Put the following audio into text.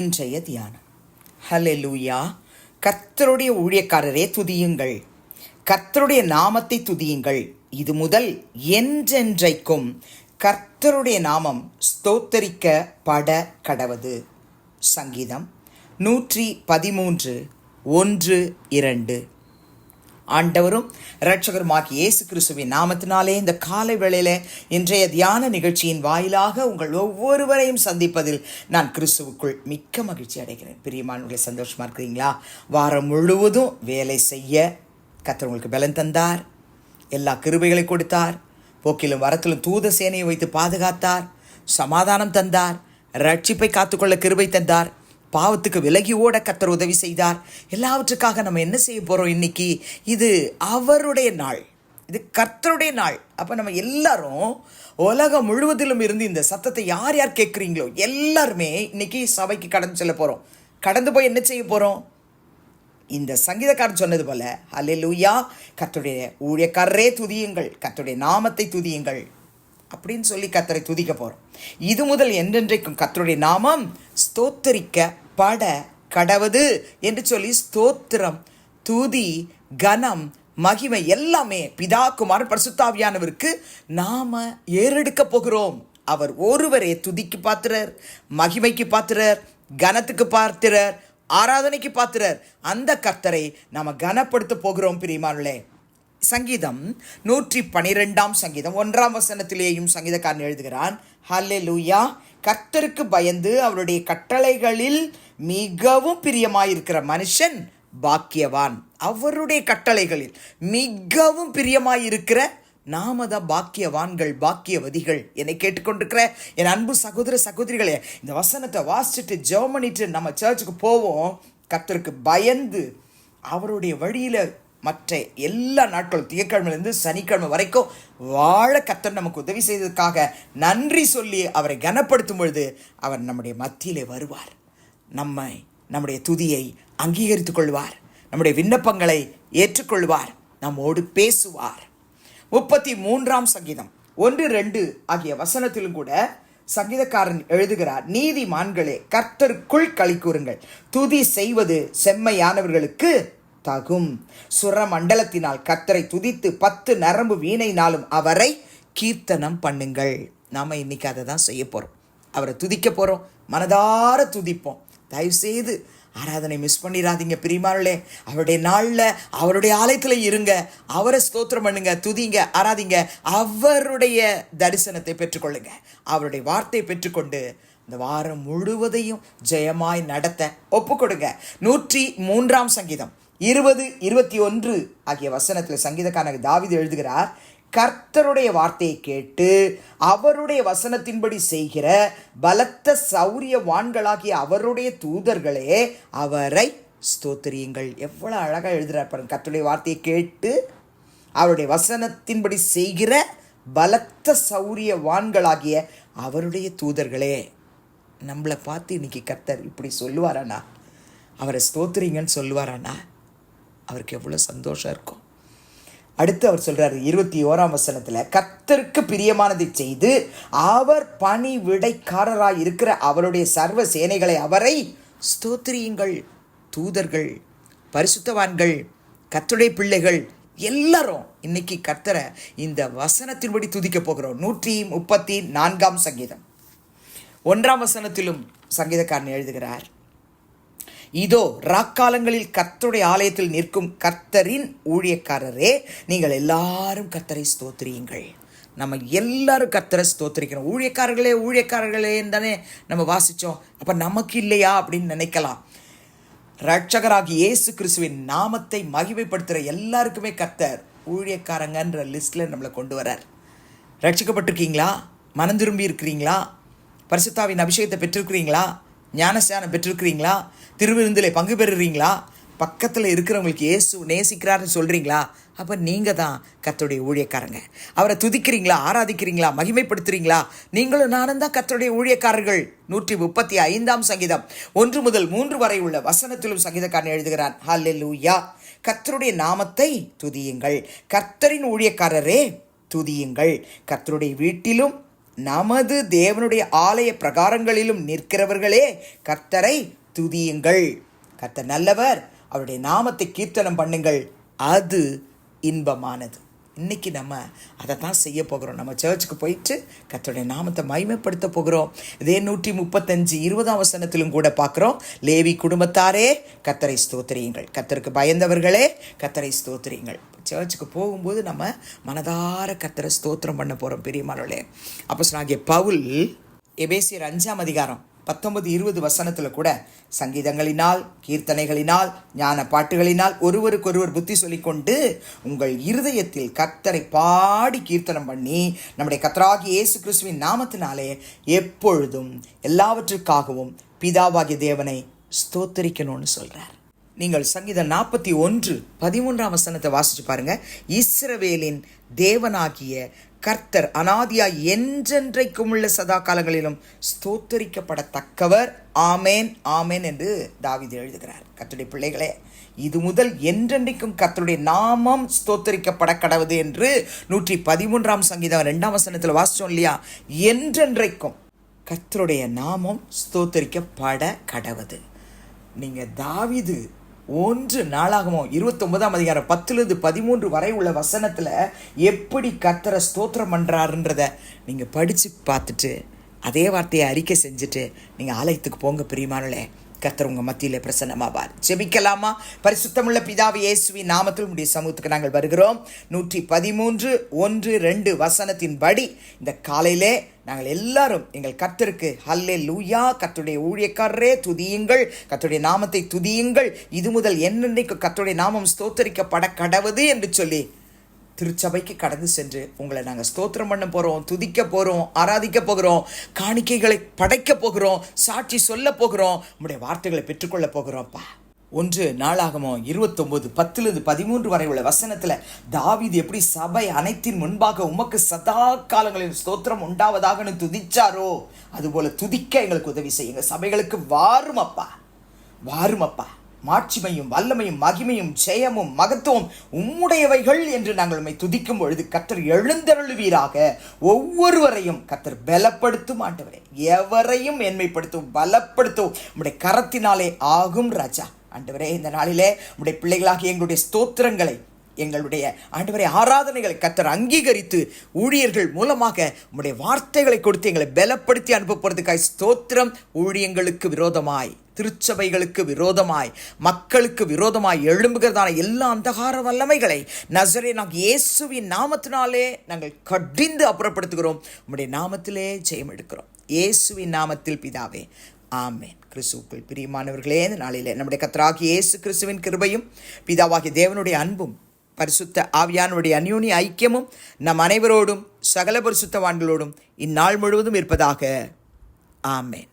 இன்றைய தியானம். ஹலெலூயா கர்த்தருடைய ஊழியக்காரரே துதியுங்கள். கர்த்தருடைய நாமத்தை துதியுங்கள். இது முதல் என்றென்றைக்கும் கர்த்தருடைய நாமம் ஸ்தோத்தரிக்கப்பட கடவது சங்கீதம் நூற்றி பதிமூன்று ஒன்று இரண்டு. ஆண்டவரும் இரட்சகருமாகிய இயேசு கிறிஸ்துவின் நாமத்தினாலே இந்த காலை வேளையில இன்றைய தியான நிகழ்ச்சியின் வாயிலாக உங்கள் ஒவ்வொருவரையும் சந்திப்பதில் நான் கிறிஸ்துவுக்குள் மிக்க மகிழ்ச்சி அடைகிறேன். பிரியமானுடைய சந்தோஷமாக இருக்கிறீங்களா? வாரம் முழுவதும் வேலை செய்ய கத்தர் உங்களுக்கு பலன் தந்தார். எல்லா கிருபைகளை கொடுத்தார். போக்கிலும் வரத்திலும் தூத சேனையை வைத்து பாதுகாத்தார். சமாதானம் தந்தார். ரட்சிப்பை காத்துக்கொள்ள கிருபை தந்தார். பாவத்துக்கு விலகி ஓட கத்தர் உதவி செய்தார். எல்லாவற்றுக்காக நம்ம என்ன செய்ய போகிறோம் இன்னைக்கு? இது அவருடைய நாள். இது கர்த்தருடைய நாள். அப்போ நம்ம எல்லாரும் உலகம் முழுவதிலும் இருந்து இந்த சத்தத்தை யார் யார் கேட்குறீங்களோ எல்லாருமே இன்னைக்கு சபைக்கு கடந்து செல்ல போகிறோம் கடந்து போய் என்ன செய்ய போகிறோம் இந்த சங்கீதக்காரன் சொன்னது போல அல்லேலூயா கத்துடைய ஊழியக்காரரே துதியுங்கள் கத்துடைய நாமத்தை துதியுங்கள். அப்படின்னு சொல்லி கத்தரை துதிக்க போகிறோம் இது முதல் என்றென்றைக்கும் கத்தருடைய நாமம் ஸ்தோத்தரிக்க பட கடவது என்று சொல்லி ஸ்தோத்திரம் துதி கனம் மகிமை எல்லாமே பிதா குமார் பரிசுத்தாவியானவருக்கு நாம ஏறெடுக்க போகிறோம். அவர் ஒருவரே துதிக்கு பாத்திரர் மகிமைக்கு பாத்திரர் கனத்துக்கு பாத்திரர் ஆராதனைக்கு பாத்திரர். அந்த கர்த்தரை நாம கனப்படுத்த போகிறோம் பிரியமானே சங்கீதம் நூற்றி பனிரெண்டாம் சங்கீதம். ஒன்றாம் வசனத்திலேயும் சங்கீதக்காரன் எழுதுகிறான் ஹல்லே லூயா கர்த்தருக்கு பயந்து அவருடைய கட்டளைகளில் மிகவும் பிரியமாயிருக்கிற மனுஷன் பாக்கியவான். அவருடைய கட்டளைகளில் மிகவும் பிரியமாயிருக்கிற நாம தான் பாக்கியவான்கள் பாக்கியவதிகள். என்னை கேட்டுக்கொண்டிருக்கிற என் அன்பு சகோதர சகோதரிகளே இந்த வசனத்தை வாசிச்சுட்டு ஜெபம் பண்ணிட்டு நம்ம சர்ச்சுக்கு போவோம். கர்த்தருக்கு பயந்து அவருடைய வழியில் மற்ற எல்லா நாட்களும் திங்கக்கிழமையிலேருந்து சனிக்கிழமை வரைக்கும் வாழ கத்தர் நமக்கு உதவி செய்ததுக்காக நன்றி சொல்லி அவரை கனப்படுத்தும் பொழுது அவர் நம்முடைய மத்தியிலே வருவார். நம்மை நம்முடைய துதியை அங்கீகரித்துக் கொள்வார். நம்முடைய விண்ணப்பங்களை ஏற்றுக்கொள்வார். நம்மோடு பேசுவார். முப்பத்தி மூன்றாம் சங்கீதம். ஒன்று ரெண்டு ஆகிய வசனத்திலும் கூட சங்கீதக்காரன் எழுதுகிறார் நீதிமான்களே கர்த்தருக்குள் களி கூறுங்கள். துதி செய்வது செம்மையானவர்களுக்கு தகும். சுரமண்டலத்தினால் கத்தரை துதித்து பத்து நரம்பு வீணைனாலும் அவரை கீர்த்தனம் பண்ணுங்கள். நாம் இன்னைக்கு அதை தான் செய்ய போகிறோம் அவரை துதிக்க போகிறோம் மனதார துதிப்போம். தயவுசெய்து ஆராதனை மிஸ் பண்ணிடாதீங்க பிரிமாளே அவருடைய நாளில் அவருடைய ஆலயத்தில் இருங்க. அவரை ஸ்தோத்திரம் பண்ணுங்க துதிங்க ஆராதிங்க. அவருடைய தரிசனத்தை பெற்றுக்கொள்ளுங்க. அவருடைய வார்த்தையை பெற்றுக்கொண்டு இந்த வாரம் முழுவதையும் ஜெயமாய் நடத்த ஒப்புக்கொடுங்க. நூற்றி மூன்றாம் சங்கீதம். இருபது இருபத்தி ஒன்று ஆகிய வசனத்தில் சங்கீதக்காரன் தாவிது எழுதுகிறார் கர்த்தருடைய வார்த்தையை கேட்டு அவருடைய வசனத்தின்படி செய்கிற பலத்த சௌரியவான்களாகிய அவருடைய தூதர்களே அவரை ஸ்தோத்திரியுங்கள். எவ்வளோ அழகாக எழுதுகிறார் பாருங்க. கர்த்தருடைய வார்த்தையை கேட்டு அவருடைய வசனத்தின்படி செய்கிற பலத்த சௌரியவான்களாகிய அவருடைய தூதர்களே நம்மளை பார்த்து இன்னைக்கு கர்த்தர் இப்படி சொல்லுவாராண்ணா? அவரை ஸ்தோத்திரிங்கன்னு சொல்லுவாராண்ணா? அவருக்கு எவ்வளோ சந்தோஷம் இருக்கும் அடுத்து அவர் சொல்கிறார் இருபத்தி ஓராம் வசனத்தில் கத்தருக்கு பிரியமானதை செய்து அவர் பணி விடைக்காரராக இருக்கிற அவருடைய சர்வ சேனைகளை அவரை ஸ்தோத்திரியுங்கள். தூதர்கள் பரிசுத்தவான்கள் கத்துடைய பிள்ளைகள் எல்லாரும் இன்னைக்கு கத்தரை இந்த வசனத்தின்படி துதிக்க போகிறோம். நூற்றி முப்பத்தி நான்காம் சங்கீதம். ஒன்றாம் வசனத்திலும் சங்கீதக்காரன் எழுதுகிறார் இதோ ராக்காலங்களில் கர்த்தருடைய ஆலயத்தில் நிற்கும் கர்த்தரின் ஊழியக்காரரே நீங்கள் எல்லாரும் கர்த்தரை ஸ்தோத்திரியுங்கள். நம்ம எல்லாரும் கர்த்தரை ஸ்தோத்திரிக்கிறோம் ஊழியக்காரர்களே ஊழியக்காரர்களேன்னு தானே நம்ம வாசித்தோம் அப்போ நமக்கு இல்லையா அப்படின்னு நினைக்கலாம். ரட்சகராகி இயேசு கிறிஸ்துவின் நாமத்தை மகிமைப்படுத்துகிற எல்லாருக்குமே கர்த்தர் ஊழியக்காரங்கன்ற லிஸ்ட்டில் நம்மளை கொண்டு வரார். ரட்சிக்கப்பட்டிருக்கீங்களா மனம் திரும்பி இருக்கிறீங்களா? பரிசுத்தாவின் அபிஷேகத்தை பெற்றிருக்கிறீங்களா? ஞானஸ்தானம் பெற்றிருக்கிறீங்களா? திருவிருந்திலே பங்கு பெறுறீங்களா? பக்கத்தில் இருக்கிறவங்களுக்கு இயேசு நேசிக்கிறாருன்னு சொல்கிறீங்களா அப்போ நீங்கள் தான் கர்த்தருடைய ஊழியக்காரங்க. அவரை துதிக்கிறீங்களா? ஆராதிக்கிறீங்களா? மகிமைப்படுத்துறீங்களா? நீங்களும் நானும் தான் கர்த்தருடைய ஊழியக்காரர்கள். நூற்றி முப்பத்தி ஐந்தாம் சங்கீதம். ஒன்று முதல் மூன்று வரை உள்ள வசனத்திலும் சங்கீதக்காரன் எழுதுகிறான் லூயா கத்தருடைய நாமத்தை துதியுங்கள். கர்த்தரின் ஊழியக்காரரே துதியுங்கள். கர்த்தருடைய வீட்டிலும் நமது தேவனுடைய ஆலய பிரகாரங்களிலும் நிற்கிறவர்களே கர்த்தரை துதியுங்கள். கர்த்தர் நல்லவர் அவருடைய நாமத்தை கீர்த்தனம் பண்ணுங்கள். அது இன்பமானது. இன்னைக்கு நம்ம அதை தான் செய்ய போகிறோம். நம்ம சர்ச்சுக்கு போயிட்டு கத்தோடைய நாமத்தை மகிமைப்படுத்த போகிறோம். இதே நூற்றி முப்பத்தஞ்சு இருபதாம் வசனத்திலும் கூட பார்க்குறோம். லேவி குடும்பத்தாரே கத்தரை ஸ்தோத்திரியுங்கள். கத்தருக்கு பயந்தவர்களே கத்தரை ஸ்தோத்திரியுங்கள். சர்ச்சுக்கு போகும்போது நம்ம மனதார கத்தரை ஸ்தோத்திரம் பண்ண போகிறோம் பெரியமானவர்களே. அப்போ சொன்னாங்க பவுல் எபேசியர் அஞ்சாம் அதிகாரம் பத்தொன்பது இருபது வசனத்தில் கூட சங்கீதங்களினால் கீர்த்தனைகளினால் ஞான பாட்டுகளினால் ஒருவருக்கொருவர் புத்தி சொல்லிக்கொண்டு உங்கள் இருதயத்தில் கர்த்தரை பாடி கீர்த்தனம் பண்ணி நம்முடைய கத்தராகி இயேசு கிறிஸ்துவின் நாமத்தினாலே எப்பொழுதும் எல்லாவற்றுக்காகவும் பிதாவாகிய தேவனை ஸ்தோத்தரிக்கணும்னு சொல்கிறார் நீங்கள் சங்கீதம் நாற்பத்தி ஒன்று பதிமூன்றாம் வசனத்தை வாசித்து பாருங்க. இஸ்ரவேலின் தேவனாகிய கர்த்தர் அனாதியாய் என்றென்றைக்கும் உள்ள சதா காலங்களிலும் ஸ்தோத்தரிக்கப்படத்தக்கவர். ஆமேன் ஆமேன் என்று தாவிது எழுதுகிறார். கர்த்தருடைய பிள்ளைகளே இது முதல் என்றென்றைக்கும் கர்த்தருடைய நாமம் ஸ்தோத்தரிக்கப்பட கடவுது என்று நூற்றி பதிமூன்றாம் சங்கீதம் ரெண்டாம் வசனத்தில் வாசித்தோம் இல்லையா? என்றென்றைக்கும் கர்த்தருடைய நாமம் ஸ்தோத்தரிக்கப்பட கடவுது நீங்கள் தாவிது ஒன்று நாளாகமோ? இருபத்தொன்பதாம் அதிகாரம் பத்துலேருந்து பதிமூன்று வரை உள்ள வசனத்தில் எப்படி கத்தரை ஸ்தோத்திரம் பண்ணுறாருன்றத நீங்கள் படித்து பார்த்துட்டு அதே வார்த்தையை அறிக்கை செஞ்சுட்டு நீங்கள் ஆலயத்துக்கு போங்க பிரியமானே கத்தர் உங்கள் மத்தியில் பிரசன்னமாவார். ஜெபிக்கலாமா? பரிசுத்தமுள்ள பிதாவை இயேசுவி நாமத்தில் உடைய சமூகத்துக்கு நாங்கள் வருகிறோம். நூற்றி பதிமூன்று ஒன்று ரெண்டு வசனத்தின்படி இந்த காலையிலே நாங்கள் எல்லாரும் எங்கள் கத்தருக்கு ஹல்லே லூயா கத்துடைய ஊழியக்காரரே துதியுங்கள். கத்துடைய நாமத்தை துதியுங்கள். இது முதல் என்னென்னைக்கு கத்துடைய நாமம் ஸ்தோத்தரிக்கப்பட கடவுது என்று சொல்லி திருச்சபைக்கு கடந்து சென்று உங்களை நாங்கள் ஸ்தோத்திரம் பண்ண போகிறோம் துதிக்க போகிறோம் ஆராதிக்க போகிறோம் காணிக்கைகளை படைக்க போகிறோம் சாட்சி சொல்ல போகிறோம் உங்களுடைய வார்த்தைகளை பெற்றுக்கொள்ள போகிறோம்ப்பா ஒன்று நாளாகமோ இருபத்தொம்போது பத்துலேருந்து பதிமூன்று வரை உள்ள வசனத்தில் தாவிது எப்படி சபை அனைத்தின் முன்பாக உமக்கு சதா காலங்களில் ஸ்தோத்திரம் உண்டாவதாகனு துதிச்சாரோ அதுபோல் துதிக்க எங்களுக்கு உதவி செய்யுங்க. சபைகளுக்கு வாரும் அப்பா வாரும் அப்பா மாட்சிமையும் வல்லமையும் மகிமையும் ஜெயமும் மகத்துவம் உம்முடையவைகள் என்று நாங்கள் உண்மை துதிக்கும் பொழுது கத்தர் எழுந்தருளுவீராக. ஒவ்வொருவரையும் கத்தர் பலப்படுத்தும் ஆண்டவரே. எவரையும் மேன்மைப்படுத்தும் பலப்படுத்தும். உம்முடைய கரத்தினாலே ஆகும் ராஜா. ஆண்டவரே இந்த நாளிலே உம்முடைய பிள்ளைகளாக எங்களுடைய ஸ்தோத்திரங்களை எங்களுடைய ஆண்டவரை ஆராதனைகளை கத்தர் அங்கீகரித்து ஊழியர்கள் மூலமாக உம்முடைய வார்த்தைகளை கொடுத்து எங்களை பலப்படுத்தி அனுப்ப போகிறதுக்காய் ஸ்தோத்திரம் ஊழியங்களுக்கு விரோதமாய். திருச்சபைகளுக்கு விரோதமாய் மக்களுக்கு விரோதமாய் எழும்புகிறதான எல்லா அந்தகார வல்லமைகளை நசரே நாங்கள் இயேசுவின் நாமத்தினாலே நாங்கள் கடிந்து அப்புறப்படுத்துகிறோம். உங்களுடைய நாமத்திலே ஜெயம் எடுக்கிறோம். இயேசுவின் நாமத்தில் பிதாவே ஆமேன். கிறிஸ்துவுக்குள் பிரியமானவர்களே இந்த நாளிலே நம்முடைய கத்தராகி இயேசு கிறிஸ்துவின் கிருபையும் பிதாவாகிய தேவனுடைய அன்பும் பரிசுத்த ஆவியானுடைய அந்யோனி ஐக்கியமும் நம் அனைவரோடும் சகல பரிசுத்தவான்களோடும் இந்நாள் முழுவதும் இருப்பதாக. ஆமேன்.